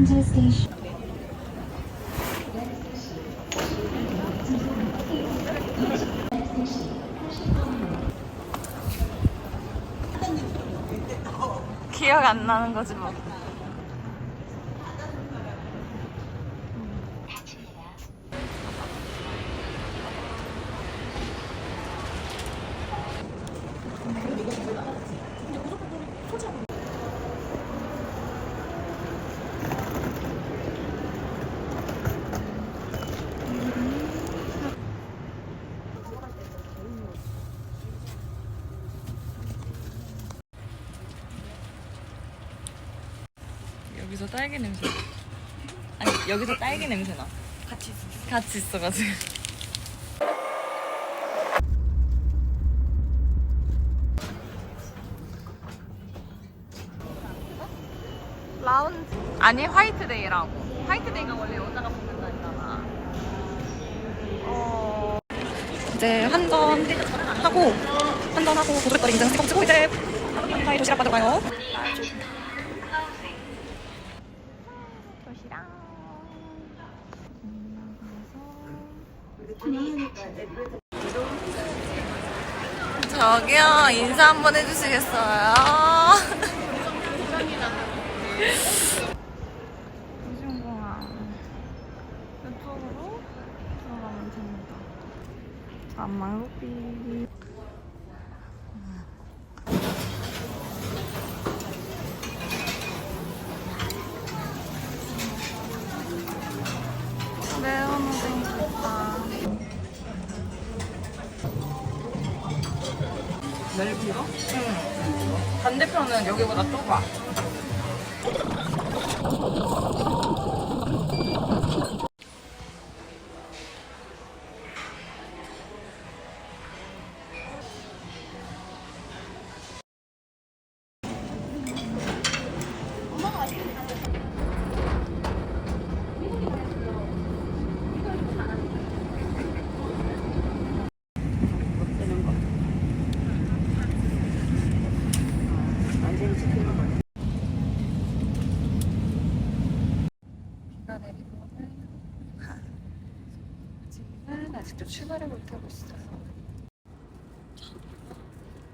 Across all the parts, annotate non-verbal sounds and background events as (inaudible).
Yangju Station. 기억 안 나는 거지 뭐. 여기서 딸기 냄새. 나. 아니 여기서 딸기 냄새 나. 같이 있어. 같이 있어가지고. 라운지. 아니 화이트데이라고. 화이트데이가 원래 여자가 먹는 날이잖아. 어. 이제 한잔 하고 한잔 하고 고속거리 인증 찍고 이제 한타이 도시락 받으러 가요. 저기요 인사 한번 해주시겠어요? 도심공항 이쪽으로 들어가면 됩니다. 안마루비 반대편은 여기보다 좁아. 비가 내리고 가. 지금은 아직도 출발을 못하고 있어요.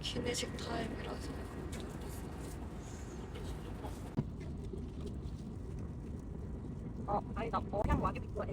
기내식 타임이라서. 어, 아니다. 어, 그냥 와게 입고 와야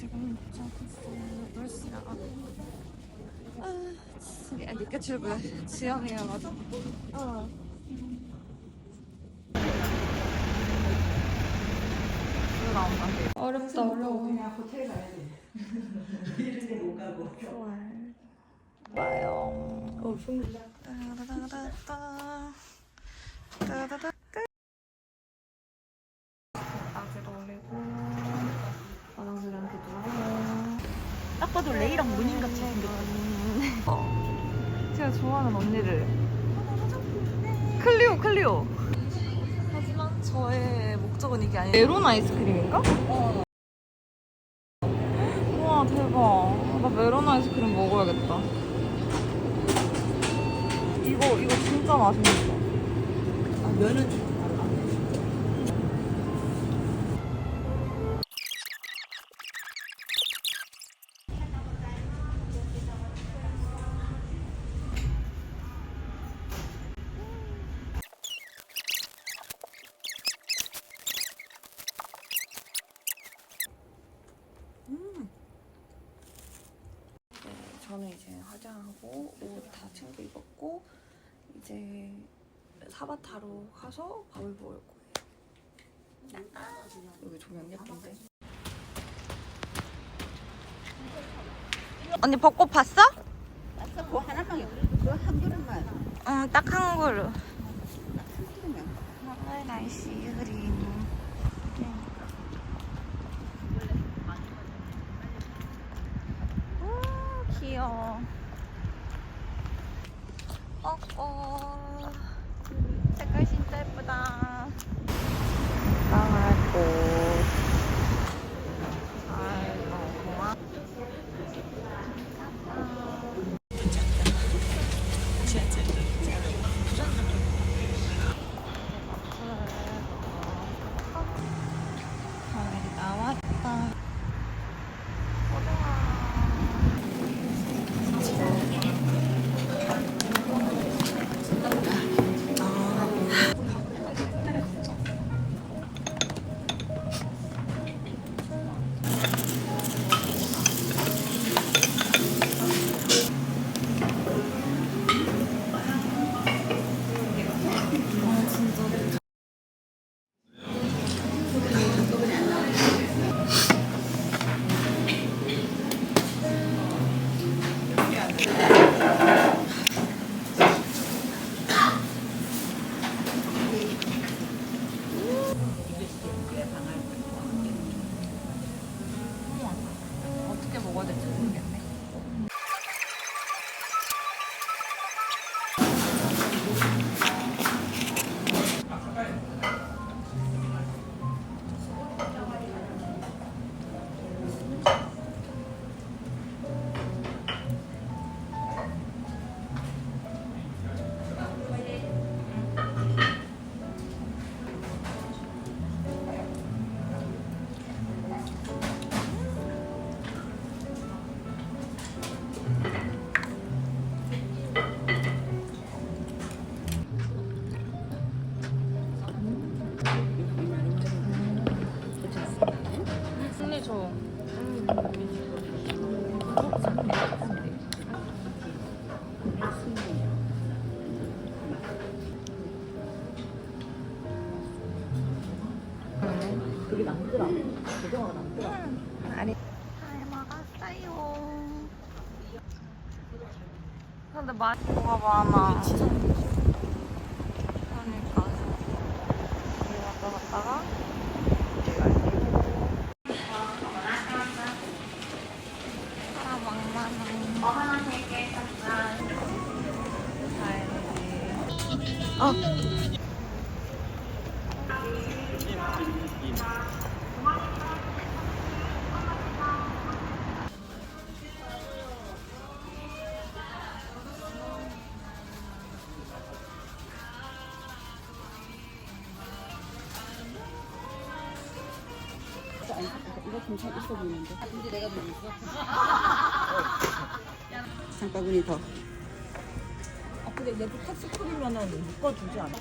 지금 도착했어요. 8시야. 아, 진짜 늦게 출발. 지연이어가지고. 어. 나온다. 어렵다, 어려워. 그냥 호텔 가야 돼. (laughs) 이런 데못 가고. 봐요. 어, 따다다다다. 따다다. 아직 올리고. 화장실은 기도하고. 딱 봐도 레이랑 무늬같이 생겼다. 어. 제가 좋아하는 언니를. 클리오, 클리오. 하지만 저의 목적은 이게 아니에요. 메론 아이스크림인가? 어. 우와, 대박. 나 메론 아이스크림 먹어야겠다. 이거, 이거 진짜 맛있는데. 아, 면은 좀 달라. 네, 저는 이제 화장 하고 옷 다 챙겨 입었고 이제 사바타로 가서 밥을 먹을 거예요. 여기 조명 예쁜데. 언니 벚꽃 봤어? 봤어? 그거 하나만, 그거 한 그릇만. 응, 딱 한 그릇. 아, 날씨 흐림. 진짜 예쁘다. 근데 많이 보이는데. 근데 내가 좀 있어. (laughs) 장바구니 더. 아 근데 내가 텍스 풀이면은 묶어주지 않아?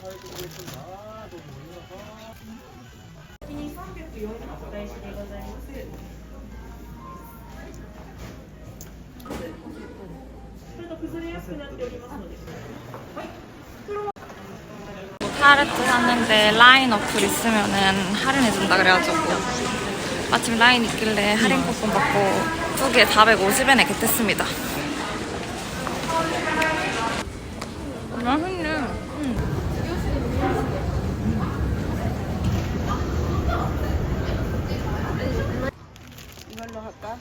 타르트 샀는데 라인 어플 있으면은 할인해준다 그래가지고 마침 라인 있길래 할인 쿠폰 받고 두 개 450엔에 겟했습니다. 맛있네. 응. 이걸로 할까?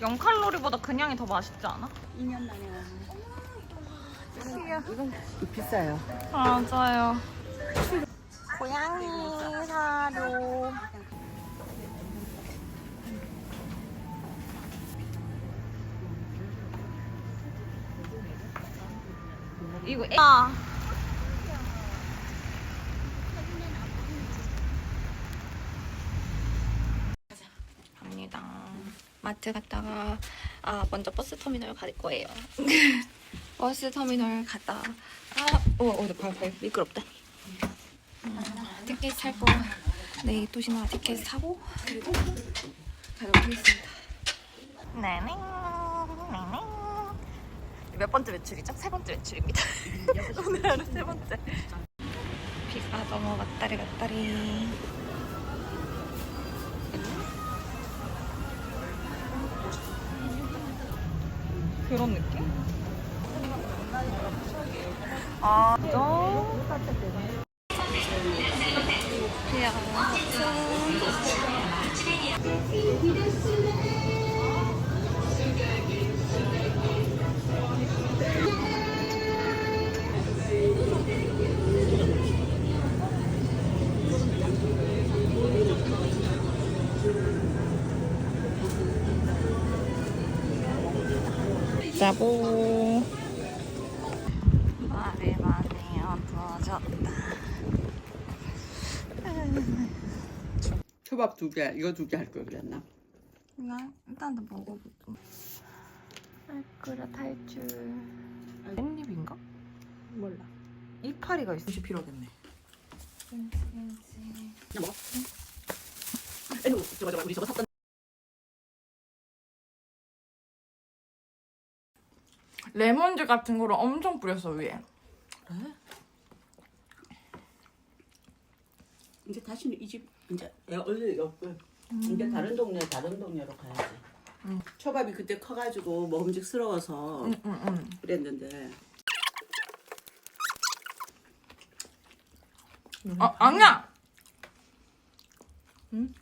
0칼로리보다 그냥이 더 맛있지 않아? 2년 만에 와. 귀여워. 이건 비싸요. 맞아요. 고양이 사료. 이거 애... 아. 갑니다. 마트 갔다가 아 먼저 버스 터미널 갈 거예요. (laughs) 버스 터미널 갔다 아, 어, 어, 발, 발 미끄럽다. 음, 티켓 살 거 네, 도시나 티켓 사고 그리고 가도록 하겠습니다. 네네, 네네. 몇 번째 외출이죠? 세 번째 외출입니다. (laughs) 오늘 하루 세 번째. 비가 너무 왔다리 갔다리. 그런 느낌? 아, 너? 그냥 자보. 말이 많이 어두워졌다. 초밥 두 개, 이거 두 개 할 걸 그랬나? 그냥 일단 더 먹어보자. 알끄러 탈출. 깻잎인가? 몰라. 이파리가 있어. 필요하겠네. 왠지 왠지. 그냥 먹어. 아이고 저거 저거 우리 저거 샀던. 레몬즙 같은 거를 엄청 뿌렸어 위에. 그래? 이제 다시는 이 집 이제 야, 원래 없고 이제 다른 동네 다른 동네로 가야지. 음. 초밥이 그때 커가지고 먹음직스러워서 응 응 응. 그랬는데 아 아니야. 응?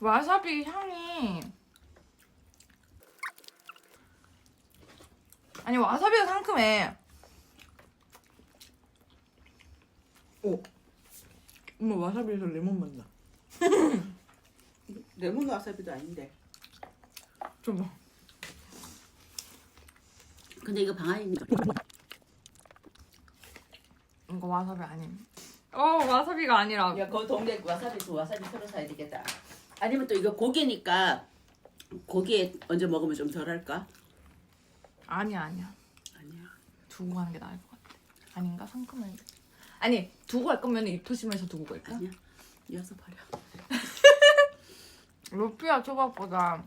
와사비 향이 아니 와사비가 상큼해. 오. 엄마 와사비에서 레몬 맛 나. (laughs) 레몬 와사비도 아닌데. 좀 봐. 근데 이거 방아잎 이거 와사비 아님. 어 와사비가 아니라. 야, 그 동네 와사비 그 와사비 새로 사야 되겠다. 아니면 또 이거 고기니까 고기에 얹어 먹으면 좀 덜할까? 아니야 아니야. 아니야. 두고 가는 게 나을 것 같아. 아닌가 상큼해. 아니 두고 갈 거면 입토심에서 두고 갈까? 아니야. 이어서 버려. 루피아 초밥보다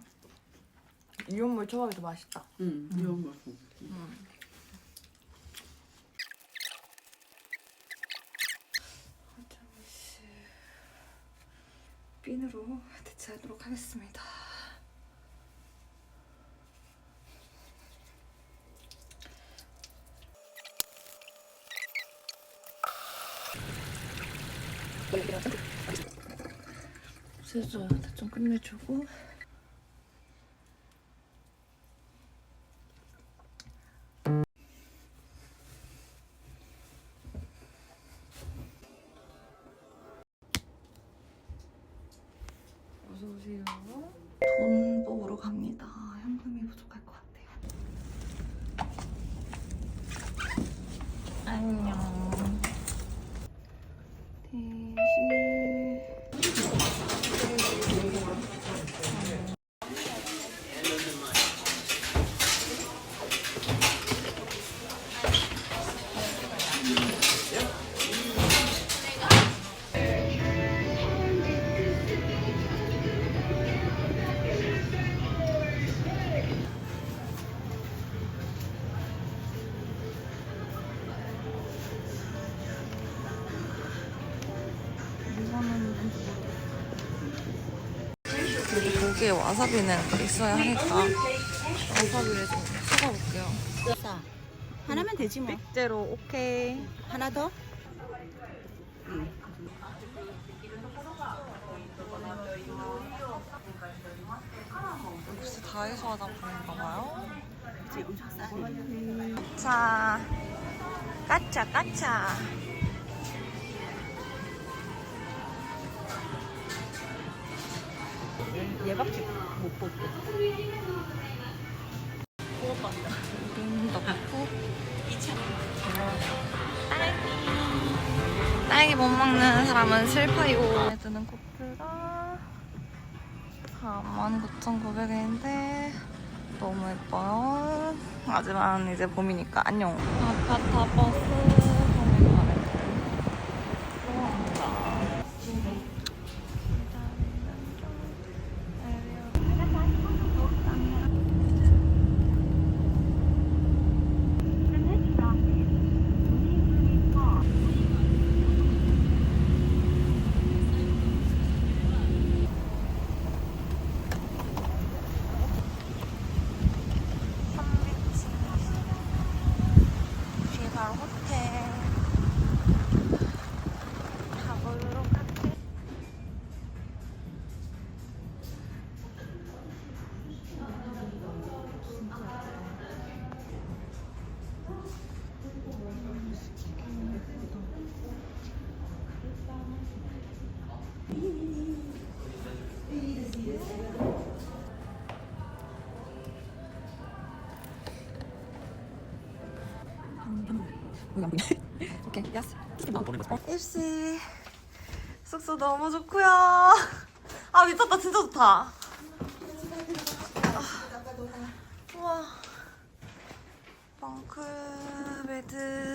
이온물 초밥이 더 맛있다. 응. 이런 거. 핀으로 대체하도록 하겠습니다. 세수 대충 끝내주고 고기에 와사비는 있어야 하니까 와사비를 좀 섞어볼게요. 싸. 하나면 되지 뭐. 빅제로 오케이. 하나 더? 역시 다이소 화장품인가 봐요. 싸. 자, 까차 까차. 얘밖에 못 뽑고. 딸기. 못 먹는 사람은 슬퍼요. 드는 코트가 49,900원인데 너무 예뻐요. 하지만 이제 봄이니까 안녕. 아파타 버스 안 보이네. (laughs) 오케이, 야스. 어, 입시. 숙소 너무 좋고요. 아 미쳤다, 진짜 좋다. 아, 우와. 벙크 베드.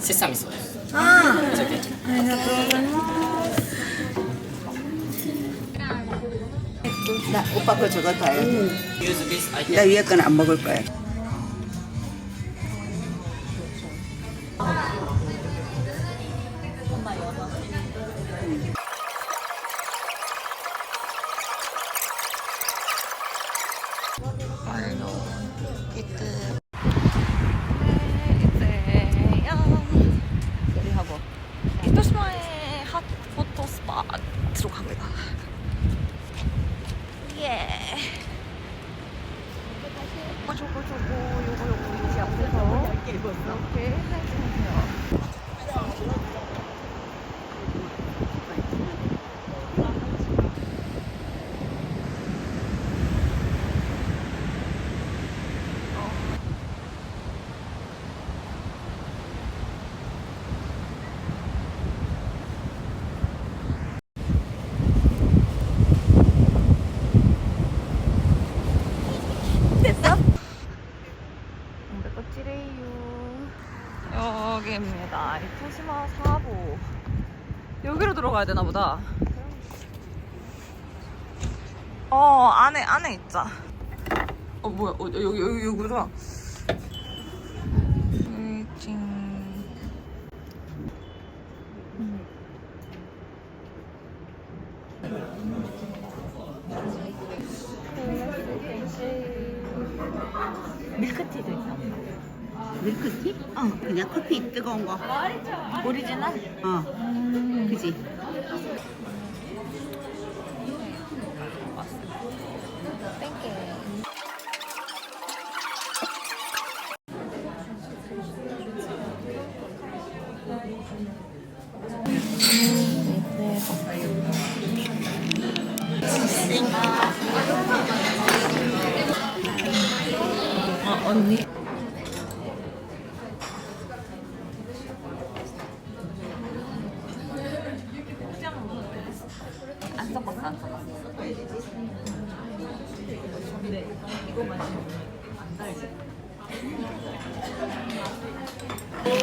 セサミソです 아, それで 나 오빠 거 저거 다요. ユーズ this item 나 위에 거는 안 먹을 거야. 들어가야 되나 보다 어 안에 안에 있자 어 뭐야 어, 여기 여기 여기구나 찡 밀크티도 있어. 밀크티? 어, 그냥 커피 뜨거운 거. 오리지널? 어, 그지? 안 섞었어 안 섞었어 먹고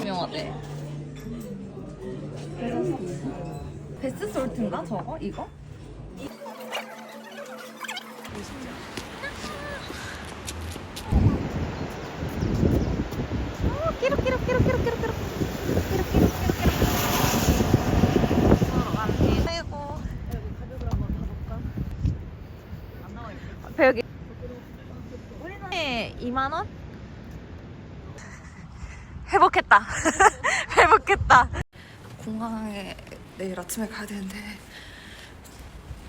유명하대 베스 솔트인가 저거 이거? 어, 끼룩끼룩 끼룩끼룩 끼룩끼룩 끼룩끼룩 끼룩끼룩 끼룩 서로 갑니다 아이고 배우기 우리는 2만 원? 회복했다. 회복했다. 공항에 내일 아침에 가야 되는데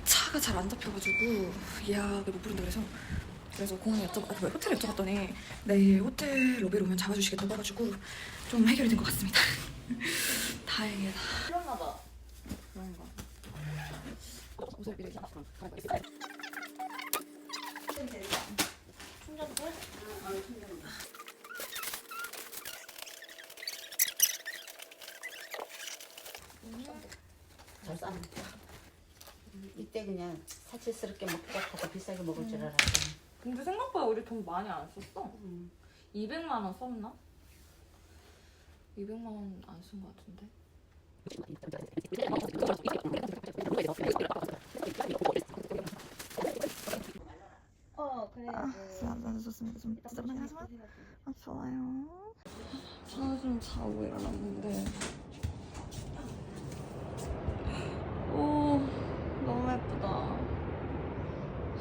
차가 잘 안 잡혀가지고 예약을 못 부른다 그래서 그래서 공항에 여쭤, 아, 뭐야, 호텔에 여쭤봤더니 내일 호텔 로비로 오면 잡아주시겠다고 해가지고 좀 해결이 된 것 같습니다. (laughs) 다행이다. 그런가 봐. 그런가. 옷을 미리 잘 싸면 이때 그냥 사치스럽게 먹기가 더 비싸게 먹을 줄 알았더니 근데 생각보다 우리 돈 많이 안 썼어. 200만 원 썼나? 200만 원 안 쓴 것 같은데. 어 그래 아, 나도 좋습니다. 좀 짠만 하지만 아, 좋아요. 저는 좀 자고 일어났는데. 오, 너무 예쁘다.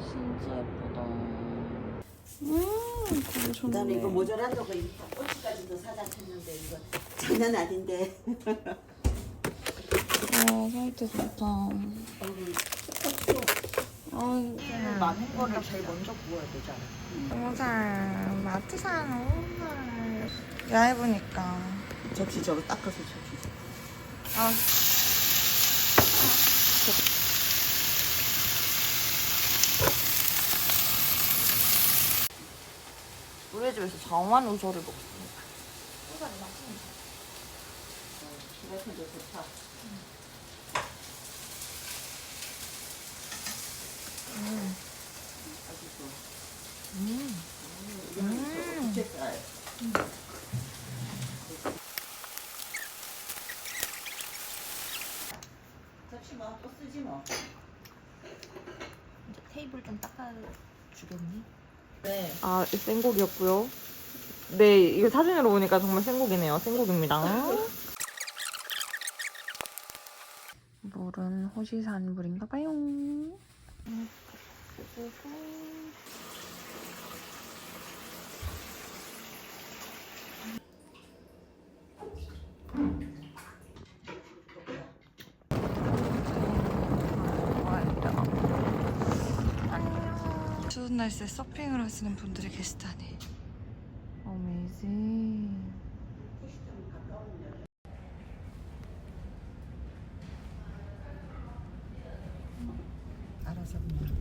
진짜 예쁘다. 음, 되게 좋네. 그다음에 이거 모자란다고 이거 꼬치까지도 사다 쳤는데 이거 장난 아닌데 와, 사이트 좋다. 아, 많은 거를 제일 먼저 구워야 되잖아. 너무 잘. 마트상 너무 잘. 얇으니까. 접시 저거 닦아서 접시. 아. 집에서 자만 우설을 먹습니다. 이것도 좋다 음. 부채살 접시 뭐또 쓰지 뭐 이제 테이블 좀 닦아주겠니? 네. 아, 생고기였고요. 네, 이게 사진으로 보니까 정말 생고기네요. 생고기입니다. 물은 호시산 물인가 봐요. 추운 날씨에 서핑을 하시는 분들이 계시다니. 어메이징. 알아서 그냥.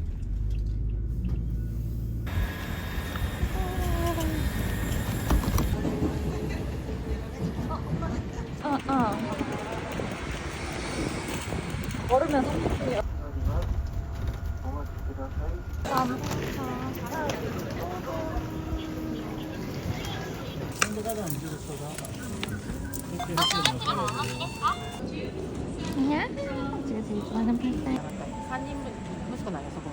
걸으면 30분이 야. 한 인분 무조건 나가서 먹어야 돼